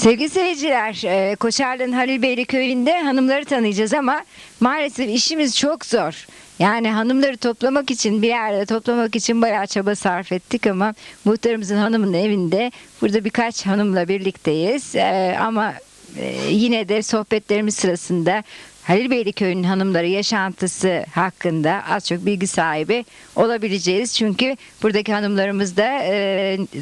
Sevgili seyirciler, e, Koçarlı'nın Halilbeyli köyünde hanımları tanıyacağız ama maalesef işimiz çok zor. Yani hanımları toplamak için bir yerde toplamak için bayağı çaba sarf ettik ama muhtarımızın hanımın evinde burada birkaç hanımla birlikteyiz. E, ama e, yine de sohbetlerimiz sırasında Halilbeyli köyünün hanımları yaşantısı hakkında az çok bilgi sahibi olabileceğiz. Çünkü buradaki hanımlarımız da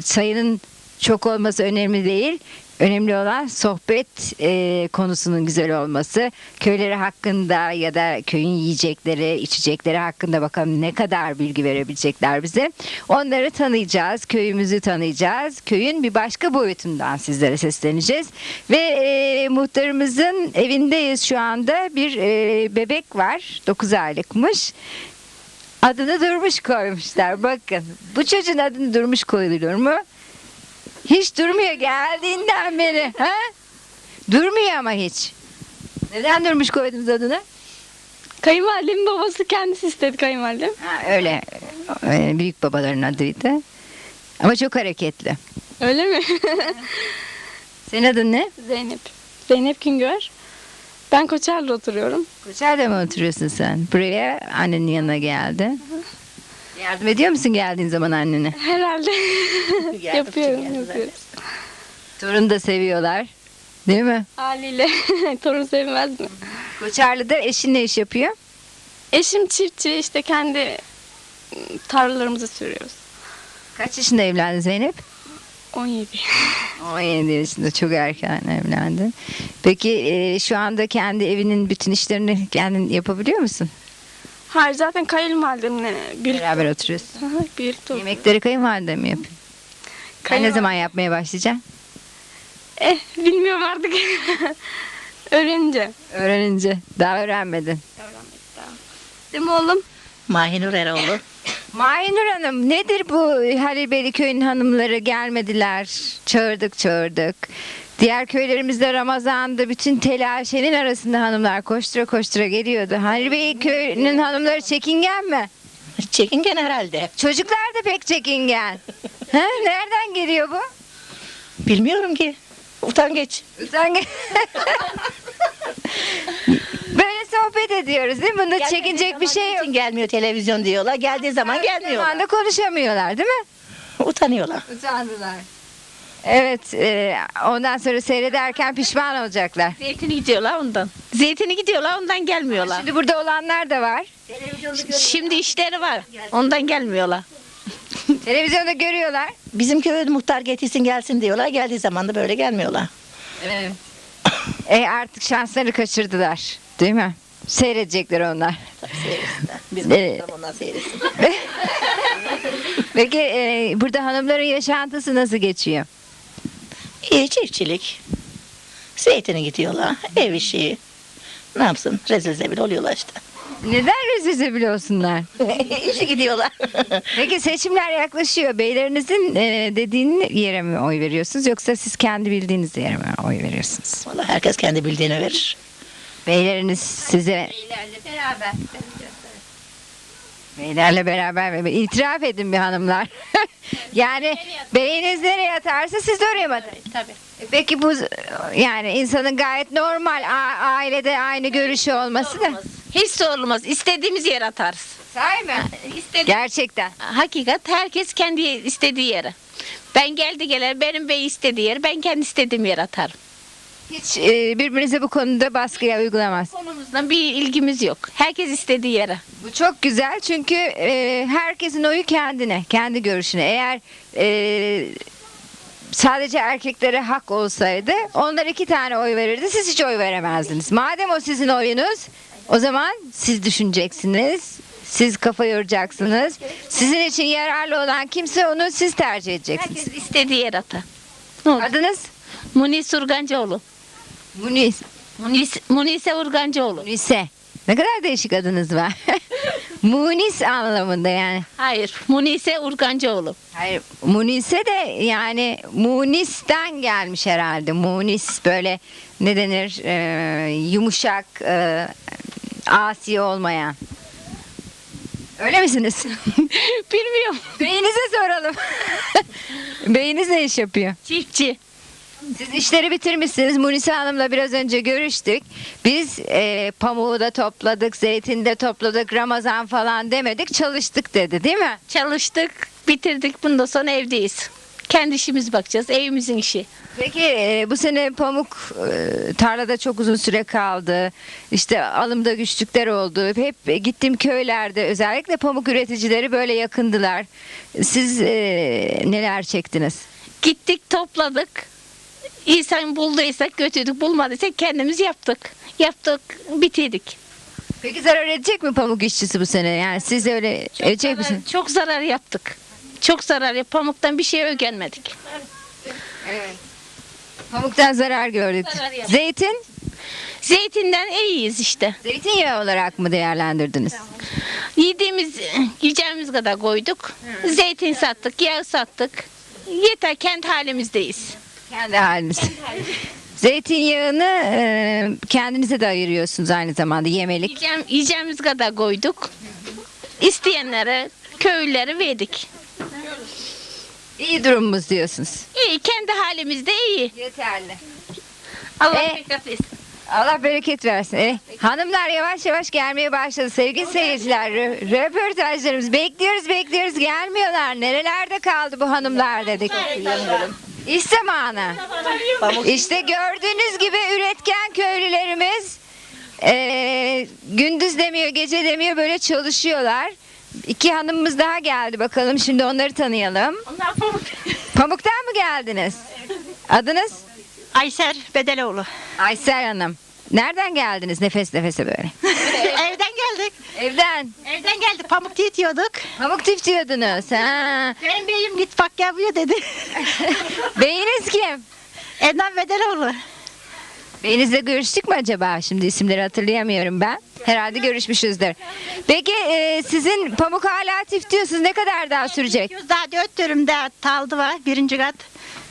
sayının çok olması önemli değil. Önemli olan sohbet e, konusunun güzel olması. Köyleri hakkında ya da köyün yiyecekleri, içecekleri hakkında bakalım ne kadar bilgi verebilecekler bize. Onları tanıyacağız, köyümüzü tanıyacağız. Köyün bir başka boyutundan sizlere sesleneceğiz. Ve e, muhtarımızın evindeyiz şu anda. Bir e, bebek var, 9 aylıkmış. Adını Durmuş koymuşlar. Bakın bu çocuğun adını Durmuş koyuluyor mu? Hiç durmuyor geldiğinden beri. Ha? Durmuyor ama hiç. Neden Durmuş koydunuz adını? Kayınvalidemin babası kendisi istedi kayınvalidem. Ha, öyle. Ee, Büyük babaların adıydı. Ama çok hareketli. Öyle mi? Senin adın ne? Zeynep. Zeynep Güngör. Ben Koçar'da oturuyorum. Koçer'de mi oturuyorsun sen? Buraya annenin yanına geldi. Yardım ediyor musun geldiğin zaman annene? Herhalde yapıyorum, yapıyoruz. Torunu da seviyorlar. Değil mi? Haliyle torun sevmez mi? Koçarlı'da eşin ne iş yapıyor? Eşim çiftçi işte kendi ım, tarlalarımızı sürüyoruz. Kaç yaşında evlendin Zeynep? 17. 17 yaşında çok erken evlendin. Peki e, şu anda kendi evinin bütün işlerini kendin yapabiliyor musun? Hayır zaten kayınvalidemle birlikte, Beraber oturuyorsun. Hı hı, birlikte oturuyoruz. Yemekleri kayınvalide mi yapıyor? Sen ne zaman yapmaya başlayacaksın? Eh bilmiyorum artık. Öğrenince. Öğrenince. Daha öğrenmedin. Değil mi oğlum? Mahinur Eroğlu. Mahinur Hanım nedir bu Halilbeyli köyün hanımları gelmediler. Çağırdık çağırdık. Diğer köylerimizde Ramazan'da bütün telaşenin arasında hanımlar koştura koştura geliyordu. Halilbeyli köyünün hanımları çekingen mi? Çekingen herhalde. Çocuklar da pek çekingen. ha, nereden geliyor bu? Bilmiyorum ki. Utangeç. Utangaç. Böyle sohbet ediyoruz değil mi? Bunda Gelmediği çekinecek bir zaman şey yok. gelmiyor televizyon diyorlar. Geldiği zaman gelmiyorlar. Zamanda konuşamıyorlar değil mi? Utanıyorlar. Utandılar. Evet, e, ondan sonra seyrederken pişman olacaklar. Zeytini gidiyorlar ondan. Zeytini gidiyorlar ondan gelmiyorlar. Şimdi burada olanlar da var. Şimdi işleri var. Ondan gelmiyorlar. Televizyonda görüyorlar. Bizim köye muhtar getirsin gelsin diyorlar. Geldiği zaman da böyle gelmiyorlar. Evet. E artık şansları kaçırdılar. Değil mi? Seyredecekler onlar. Tabii seyretsinler. Biz Evet. evet. onlar seyretsin. Peki e, burada hanımların yaşantısı nasıl geçiyor? İyi çiftçilik. Zeytini gidiyorlar. Ev işi. Ne yapsın? Rezil zebil oluyorlar işte. Neden rezil bile olsunlar? İşe gidiyorlar. Peki seçimler yaklaşıyor. Beylerinizin e, dediğini yere mi oy veriyorsunuz yoksa siz kendi bildiğiniz yere mi oy veriyorsunuz? Vallahi herkes kendi bildiğini verir. Beyleriniz size beraber. Beylerle beraber mi? itiraf edin bir hanımlar. yani beyiniz nereye atarsa siz de oraya mı atarız? Tabii. E Peki bu yani insanın gayet normal a- ailede aynı görüşü olması da. Hiç sorulmaz. İstediğimiz yere atarız. Sahi mi? İstedi- Gerçekten. Hakikat herkes kendi istediği yere. Ben geldi gelir benim bey istediği yere ben kendi istediğim yere atarım. Hiç e, birbirinize bu konuda baskıya uygulamaz. Konumuzdan bir ilgimiz yok. Herkes istediği yere. Bu çok güzel çünkü e, herkesin oyu kendine, kendi görüşüne. Eğer e, sadece erkeklere hak olsaydı onlar iki tane oy verirdi, siz hiç oy veremezdiniz. Madem o sizin oyunuz, o zaman siz düşüneceksiniz, siz kafa yoracaksınız. Sizin için yararlı olan kimse onu siz tercih edeceksiniz. Herkes istediği. Ne olur? Adınız? Munis Urgancıoğlu. Munis. Munis, Munise Urgancıoğlu. Munise. Ne kadar değişik adınız var. Munis anlamında yani. Hayır. Munise Urgancıoğlu. Hayır, Munise de yani Munis'ten gelmiş herhalde. Munis böyle ne denir e, yumuşak, e, asi olmayan. Öyle misiniz? Bilmiyorum. Beyinize soralım. Beyiniz ne iş yapıyor? Çiftçi. Siz işleri bitirmişsiniz. Munisa Hanım'la biraz önce görüştük. Biz e, pamuğu da topladık, zeytin de topladık, Ramazan falan demedik, çalıştık dedi değil mi? Çalıştık, bitirdik. Bundan sonra evdeyiz. Kendi işimiz bakacağız. Evimizin işi. Peki e, bu sene pamuk e, tarlada çok uzun süre kaldı. İşte alımda güçlükler oldu. Hep gittiğim köylerde özellikle pamuk üreticileri böyle yakındılar. Siz e, neler çektiniz? Gittik topladık. İnsan bulduysak götürdük, bulmadıysak kendimiz yaptık. Yaptık, bitirdik. Peki zarar edecek mi pamuk işçisi bu sene? Yani siz öyle edecek misiniz? Çok zarar yaptık. Çok zarar yap. Pamuktan bir şey öğrenmedik. Pamuktan zarar gördük. Zarar yaptık. Zeytin? Zeytinden iyiyiz işte. Zeytinyağı olarak mı değerlendirdiniz? Yediğimiz, yiyeceğimiz kadar koyduk. Zeytin sattık, yağ sattık. Yeter kendi halimizdeyiz. Kendi haliniz. Zeytinyağını e, kendinize de ayırıyorsunuz aynı zamanda yemelik. Yiyeceğim, yiyeceğimiz kadar koyduk. İsteyenlere, köylülere verdik. İyi durumumuz diyorsunuz. İyi, kendi halimizde iyi. Yeterli. Allah E, bereket versin. Allah bereket versin. E, hanımlar yavaş yavaş gelmeye başladı. Sevgili seyirciler, rö- röportajlarımız bekliyoruz bekliyoruz gelmiyorlar. Nerelerde kaldı bu hanımlar dedik. İş zamanı. İşte gördüğünüz gibi üretken köylülerimiz e, gündüz demiyor gece demiyor böyle çalışıyorlar. İki hanımımız daha geldi bakalım şimdi onları tanıyalım. Onlar pamuk. Pamuk'tan mı geldiniz? Adınız? Ayser Bedeloğlu. Aysel Hanım. Nereden geldiniz nefes nefese böyle? Evden geldik. Evden. Evden geldik. Pamuk yiyorduk. Pamuk tifliyordunuz. Ha. Benim beyim git bak yapıyor dedi. Beyiniz kim? Ednan Bedeloğlu. Beyinizle görüştük mü acaba? Şimdi isimleri hatırlayamıyorum ben. Herhalde görüşmüşüzdür. Peki e, sizin pamuk hala tifliyorsunuz. Ne kadar daha sürecek? Daha dört dönüm daha taldı var. Birinci kat.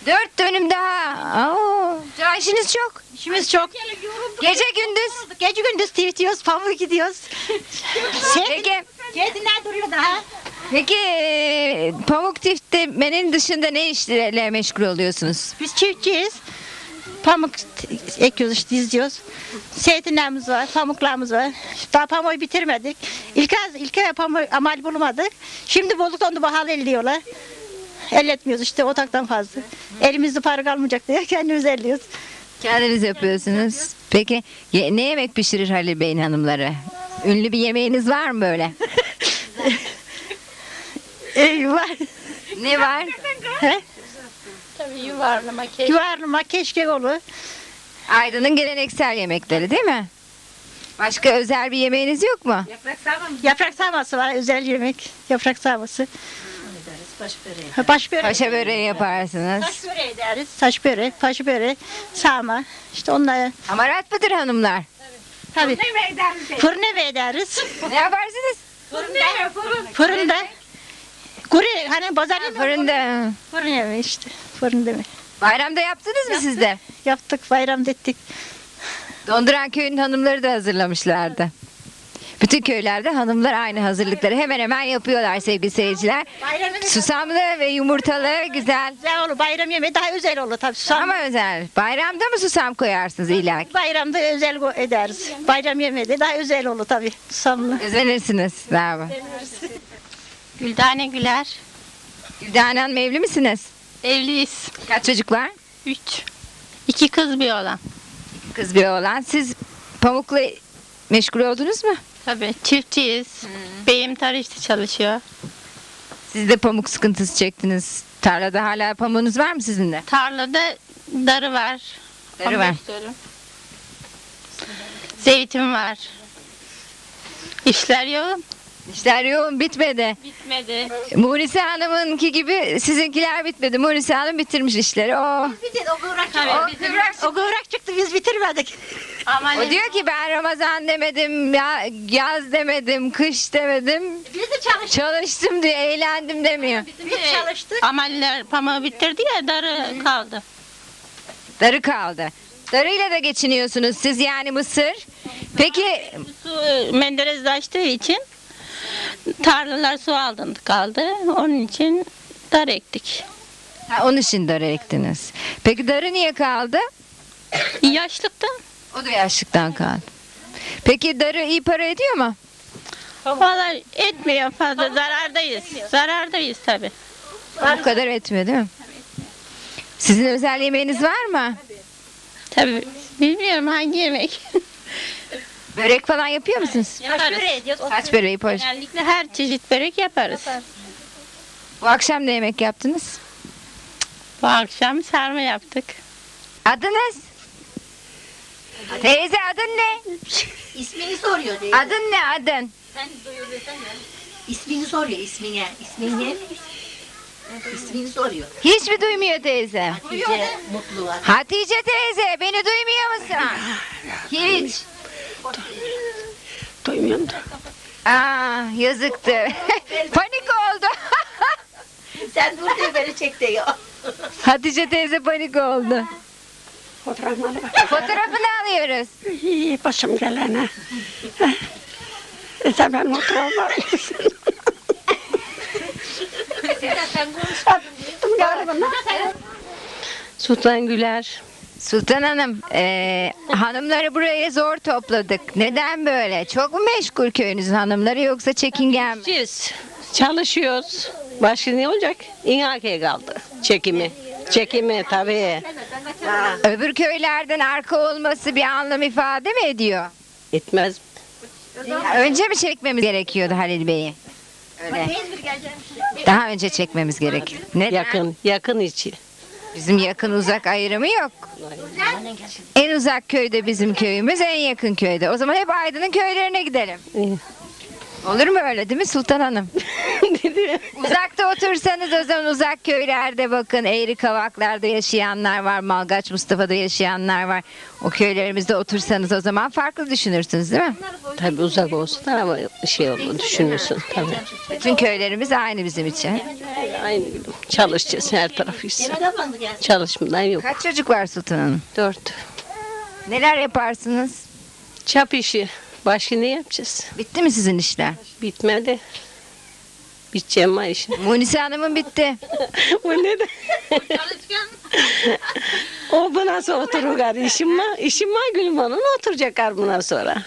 Dört dönüm daha. Oo, daha işiniz çok. İşimiz çok. Gece gündüz. Gece gündüz tweetiyoruz. Pamuk gidiyoruz. Sen Peki, Kendinler duruyor daha. peki e, pamuk tiflemenin dışında ne işlerle meşgul oluyorsunuz? Biz çiftçiyiz. Pamuk t- ekiyoruz, işte, diziyoruz. Zeytinlerimiz var, pamuklarımız var. Daha pamuğu bitirmedik. İlk az, ilk ay pamuğu amal bulamadık. Şimdi bulduk onu bahal elliyorlar. Elletmiyoruz işte otaktan fazla. Elimizde para kalmayacak diye kendimiz elliyoruz. Kendiniz yapıyorsunuz. Peki ye- ne yemek pişirir Halil Bey'in hanımları? Ünlü bir yemeğiniz var mı böyle? Eyvah. Ne var? He? Tabii yuvarlama, keş. Yuvarlama, keşkek olur. Aydın'ın geleneksel yemekleri değil mi? Başka özel bir yemeğiniz yok mu? Yaprak sarması var, özel yemek. Yaprak sarması. Ha, Baş böreği. Paşa böreği yaparsınız. Saç böreği deriz. Saç böreği, paşa böreği, sarma. İşte onları. Hamarat mıdır hanımlar? Tabii. Fırın evi ederiz. Ne yaparsınız? Fırında. Kuru hani pazar yemeği. Fırında. Fırın evi işte. Fırın evi. Bayramda yaptınız mı siz de? Yaptık bayramda ettik. Donduran köyün hanımları da hazırlamışlardı. Bütün köylerde hanımlar aynı hazırlıkları hemen hemen yapıyorlar sevgili seyirciler. Bayramın Susamlı ve yumurtalı güzel. güzel olur. Bayram yemeği daha özel olur tabii. Susam. Ama özel. Bayramda mı susam koyarsınız illa ki? Bayramda özel go- ederiz. Bayram yemeği de daha özel olur tabii. Susamlı. Özenirsiniz. Bravo. Güldane Güler. Güldane Hanım evli misiniz? Evliyiz. Kaç çocuk var? Üç. İki kız bir oğlan. Kız bir oğlan. Siz pamukla meşgul oldunuz mu? Tabii çiftçiyiz. Beyim tarihte çalışıyor. Siz de pamuk sıkıntısı çektiniz. Tarlada hala pamuğunuz var mı sizin de? Tarlada darı var. Darı var. 15 dönüm. Zeytin var. İşler yoğun. İşler yoğun bitmedi. Bitmedi. Munise Hanım'ınki gibi sizinkiler bitmedi. Munise Hanım bitirmiş işleri. O, O kıvrak Tabii bizim O kıvrak çıktı biz bitirmedik. Ama o diyor ki ben Ramazan demedim, ya, yaz demedim, kış demedim. Biz de çalıştık. Çalıştım diyor, eğlendim demiyor. Biz çalıştık. amaller pamuğu bitirdi ya darı kaldı. Darı kaldı. Darıyla da geçiniyorsunuz siz yani mısır. Peki Su e, Menderes'de açtığı için tarlalar su aldın kaldı. Onun için dar ektik. Ha, onun için darı ektiniz. Peki darı niye kaldı? Yaşlıkta. O da yaşlıktan kaldı. Peki darı iyi para ediyor mu? Valla etmiyor fazla zarardayız. Zarardayız tabii. Bu kadar etmiyor değil mi? Sizin özel yemeğiniz var mı? Tabii bilmiyorum hangi yemek. Börek falan yapıyor musunuz? yaparız. Kaç böreği poş? Genellikle her çeşit börek yaparız. Bu akşam ne yemek yaptınız? Bu akşam sarma yaptık. Adınız? Teyze adın ne? İsmini soruyor. Adın ne adın? İsmini soruyor ismini. İsmini ne? İsmini soruyor. Hiç mi duymuyor teyze? Hatice Mutlu. Hatice teyze beni duymuyor musun? Hiç. Duymuyorum da. Aa yazıktı. panik oldu. Sen dur diye beni çek diyor. Hatice teyze panik oldu. Fotoğraflara bak. Fotoğrafını alıyoruz. İyi başım gelene. İşte ben oturamam. Sultan Güler. Sultan Hanım, eee, hanımları buraya zor topladık. Neden böyle? Çok mu meşgul köyünüzün hanımları yoksa çekingen mi? Biz çalışıyoruz. Başka ne olacak? İnakeye kaldı. Çekimi. Çekimi tabii. Öbür köylerden arka olması bir anlam ifade mi ediyor? Etmez. Önce mi çekmemiz gerekiyordu Halil Bey'i? Öyle. Daha önce çekmemiz gerek. Neden? Yakın. Yakın içi. Bizim yakın uzak ayrımı yok. En uzak köyde bizim köyümüz, en yakın köyde. O zaman hep Aydın'ın köylerine gidelim. İyi. Olur mu öyle değil mi Sultan Hanım? Uzakta otursanız o zaman uzak köylerde bakın Eğri Kavaklar'da yaşayanlar var, Malgaç Mustafa'da yaşayanlar var. O köylerimizde otursanız o zaman farklı düşünürsünüz değil mi? tabii uzak olsun ama şey olur düşünürsün tabii. Bütün köylerimiz aynı bizim için. Aynı gibi. Çalışacağız her tarafı ise. Çalışmadan yok. Kaç çocuk var Sultan Hanım? Dört. Neler yaparsınız? Çap işi. Başka ne yapacağız? Bitti mi sizin işler? Bitmedi. Biteceğim ma işin. Munise Hanım'ın bitti. Bu ne de? o buna sonra oturur gari. İşim var. İşim var gülüm onun oturacak bundan sonra.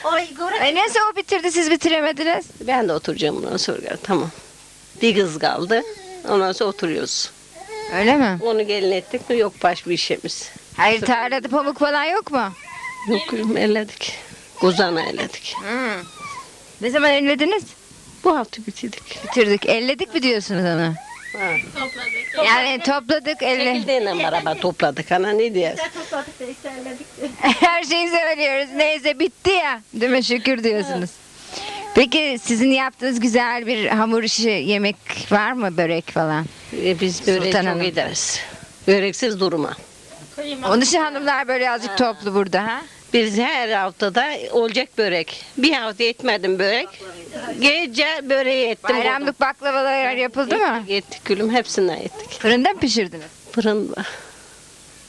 E nasıl o bitirdi siz bitiremediniz? Ben de oturacağım bundan sonra gari. Tamam. Bir kız kaldı. Ondan sonra oturuyoruz. Öyle mi? Onu gelin ettik mi yok baş bir işimiz. Hayır tarlada pamuk falan yok mu? Yok gülüm elledik. Kuzana elledik. Ne zaman ellediniz? Bu hafta bitirdik. Bitirdik. Elledik mi diyorsunuz onu? Ha. Yani topladık elle. Çekildiğiyle beraber topladık. Ana ne diye? Her şeyi söylüyoruz. Neyse bitti ya. Değil mi? Şükür diyorsunuz. Peki sizin yaptığınız güzel bir hamur işi yemek var mı? Börek falan. E, biz börek Sultan çok Hanım. ederiz. Böreksiz durma. Onun için hanımlar böyle azıcık toplu burada ha. Biz her haftada olacak börek. Bir hafta etmedim börek. Gece böreği ettim. Bayramlık baklavalar yapıldı mı? Ettik gülüm hepsinden ettik. Fırında mı pişirdiniz? Fırın var.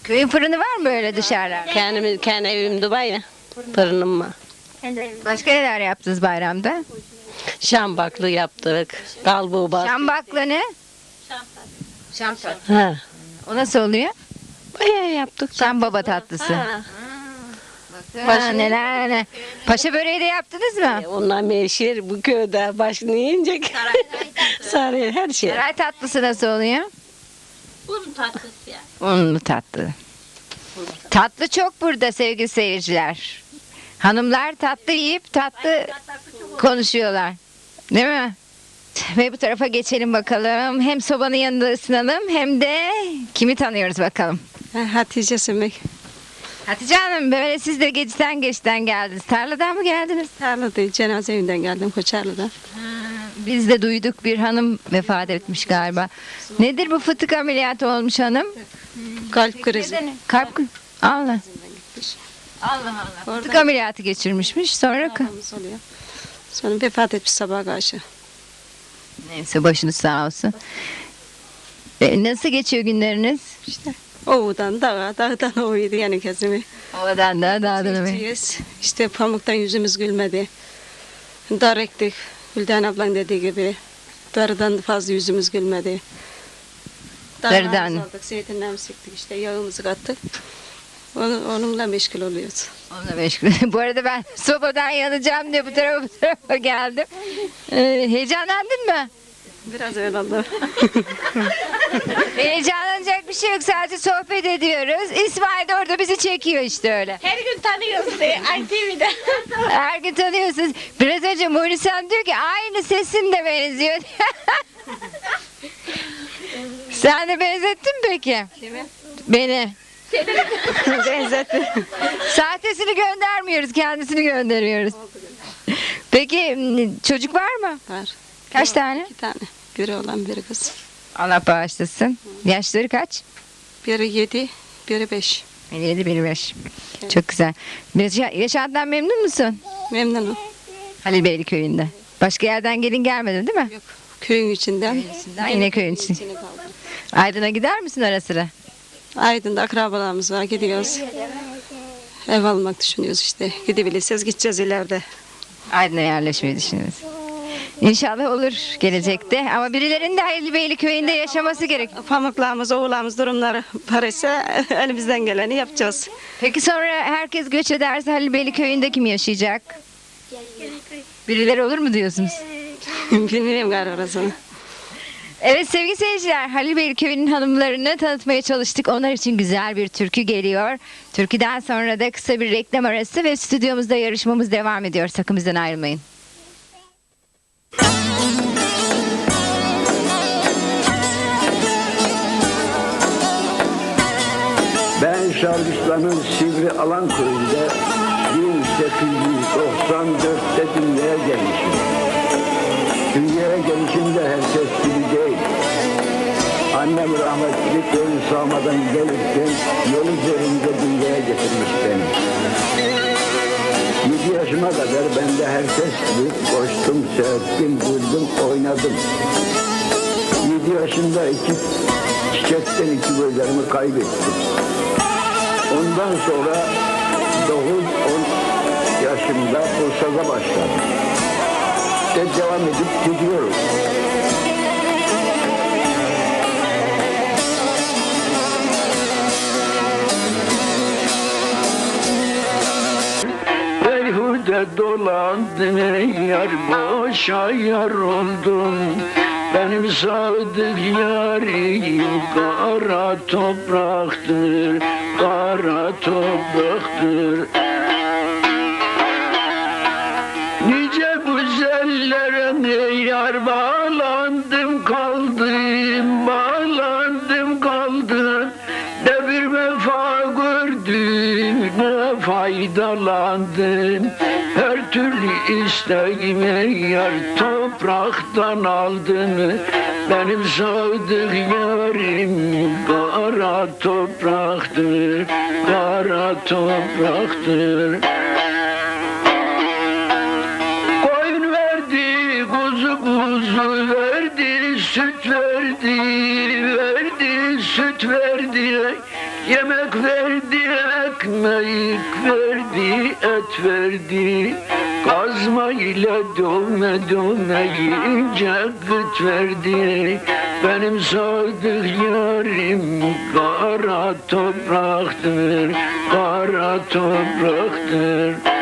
Köyün fırını var mı böyle dışarıda? Kendimiz, kendi evimde var ya. Fırınım var. Başka neler yaptınız bayramda? Şambaklı yaptık. Kalbuğu bak. Şambakla ne? Şampat. Ha. O nasıl oluyor? Bayağı yaptık. Şam baba tatlısı. Ha. Ha, neler ne? Paşa böreği de yaptınız mı? E, Onlar meşhur bu köyde. Başını yiyecek. Saray her şey. Saray tatlısı nasıl oluyor? Bunun tatlısı ya. Unlu tatlı. Tatlı çok burada sevgili seyirciler. Hanımlar tatlı yiyip tatlı konuşuyorlar. Değil mi? Ve bu tarafa geçelim bakalım. Hem sobanın yanında ısınalım hem de kimi tanıyoruz bakalım. Hatice Sümük. Hatice Hanım böyle siz de geçten geçten geldiniz. Tarladan mı geldiniz? Tarlada cenaze evinden geldim Koçarlı'dan. Biz de duyduk bir hanım vefat etmiş galiba. Nedir bu fıtık ameliyatı olmuş hanım? Kalp krizi. Kalp Allah. Allah Allah. Fıtık ameliyatı geçirmişmiş. Sonra oluyor. Sonra vefat etmiş sabah karşı. neyse başınız sağ olsun. E, nasıl geçiyor günleriniz? İşte ovudan dağa, dağdan ovuydu yani kesimi. Ovadan da dağdan? Çiftçiyiz. İşte pamuktan yüzümüz gülmedi. Dar ektik. Hülden ablan dediği gibi. Darıdan fazla yüzümüz gülmedi. Darağımızı aldık, zeytinlerimizi sıktık işte yağımızı kattık. Onu, onunla meşgul oluyoruz. Onunla meşgul. bu arada ben sobadan yanacağım diye bu tarafa bu tarafa geldim. Ee, heyecanlandın mı? Biraz öyle oldu. Heyecanlanacak bir şey yok. Sadece sohbet ediyoruz. İsmail de orada bizi çekiyor işte öyle. Her gün tanıyoruz de ITV'de. Her gün tanıyorsunuz. Biraz önce Munisem diyor ki aynı sesin de benziyor. Sen de benzettin mi peki? Kimi? Beni. Benzetti. Sahtesini göndermiyoruz, kendisini gönderiyoruz. Peki çocuk var mı? Var. Kaç tane? İki tane. Biri olan biri kız. Allah bağışlasın. Yaşları kaç? Biri yedi, biri beş. Biri 7, biri 5. Çok güzel. Yaşa- Yaşantından memnun musun? Memnunum. Halilbeyli köyünde. Başka yerden gelin gelmedi değil mi? Yok. Köyün içinden. Yine köyün için. içine kaldım. Aydın'a gider misin ara sıra? Aydın'da akrabalarımız var gidiyoruz. Ev almak düşünüyoruz işte. Gidebilirseniz gideceğiz ileride. Aydın'a yerleşmeyi düşünüyoruz. İnşallah olur gelecekte. Ama birilerinin de Halilbeyli köyünde yaşaması gerek. Pamuklarımız, oğullarımız durumları paraysa elimizden geleni yapacağız. Peki sonra herkes göç ederse Halilbeyli köyünde kim yaşayacak? Birileri olur mu diyorsunuz? Bilmiyorum galiba orasını. Evet sevgili seyirciler Halilbeyli köyünün hanımlarını tanıtmaya çalıştık. Onlar için güzel bir türkü geliyor. Türküden sonra da kısa bir reklam arası ve stüdyomuzda yarışmamız devam ediyor. Sakın bizden ayrılmayın. Ben Şarkışla'nın Sivri Alan köyünde 1894'te dünyaya gelmişim. Dünyaya gelişimde herkes gibi değil. Annem rahmetli köyün sağmadan gelirken yol üzerinde dünyaya getirmiş beni. 7 yaşıma kadar ben de herkes gibi koştum, seyrettim, güldüm, oynadım. 7 yaşında iki çiçekten iki gözlerimi kaybettim. Ondan sonra 9-10 yaşımda Bursa'da başladım. Ve devam edip gidiyoruz. Ey yar boşa yar oldum. Benim sadık yarim kara topraktır Kara topraktır faydalandım Her türlü isteğimi yar topraktan aldım Benim sadık yarim kara topraktır Kara topraktır Koyun verdi, kuzu kuzu verdi, süt verdi, verdi, süt verdi. Yemek verdi, ekmek verdi, et verdi. Kazma ile dövme dövme ince gıt verdi. Benim sadık yarim kara topraktır, kara topraktır.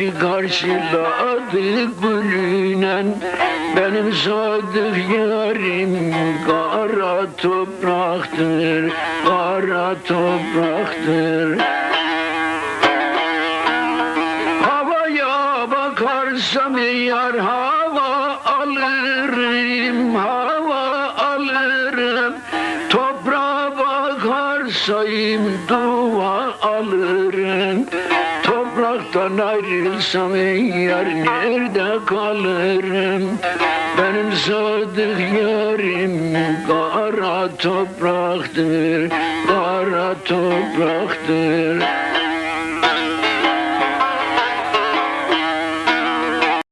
Karşı karşıladı gülünen Benim sadık yarim kara topraktır Kara topraktır Topraktan ayrılsam yar nerede kalırım? Benim sadık yarim kara topraktır, kara topraktır.